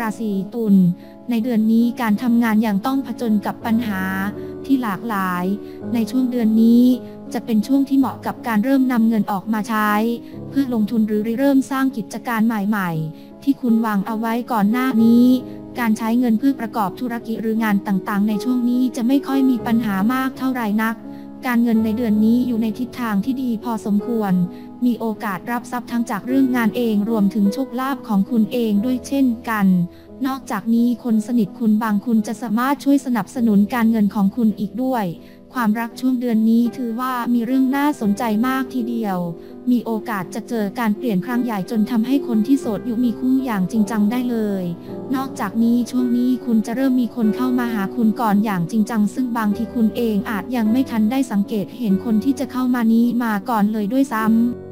ราศีตุลในเดือนนี้การทำงานอย่างต้องผจญกับปัญหาที่หลากหลาย ในช่วงเดือนนี้จะเป็นช่วงที่เหมาะกับการเริ่มนำเงินออกมาใช้ เพื่อลงทุนหรือเริ่มสร้างกิจการใหม่ๆ ที่คุณวางเอาไว้ก่อนหน้านี้ การใช้เงินเพื่อประกอบธุรกิจหรืองานต่างๆ ในช่วงนี้จะไม่ค่อยมีปัญหามากเท่าไหร่นัก การเงินในเดือนนี้อยู่ในทิศทางที่ดีพอสมควร มีโอกาสรับทรัพย์ทั้งจากเรื่องงานเองรวมถึงโชคลาภของคุณเองด้วยเช่นกัน นอกจากนี้คนสนิทคุณบางคุณจะสามารถช่วยสนับสนุนการเงินของคุณอีกด้วย ความรักช่วงเดือนนี้ถือว่ามีเรื่องน่าสนใจมากทีเดียว มีโอกาสจะเจอการเปลี่ยนครั้งใหญ่จนทำให้คนที่โสดอยู่มีคู่อย่างจริงจังได้เลย นอกจากนี้ช่วงนี้คุณจะเริ่มมีคนเข้ามาหาคุณก่อนอย่างจริงจัง ซึ่งบางทีคุณเองอาจยังไม่ทันได้สังเกตเห็นคนที่จะเข้ามานี้มาก่อนเลยด้วยซ้ำ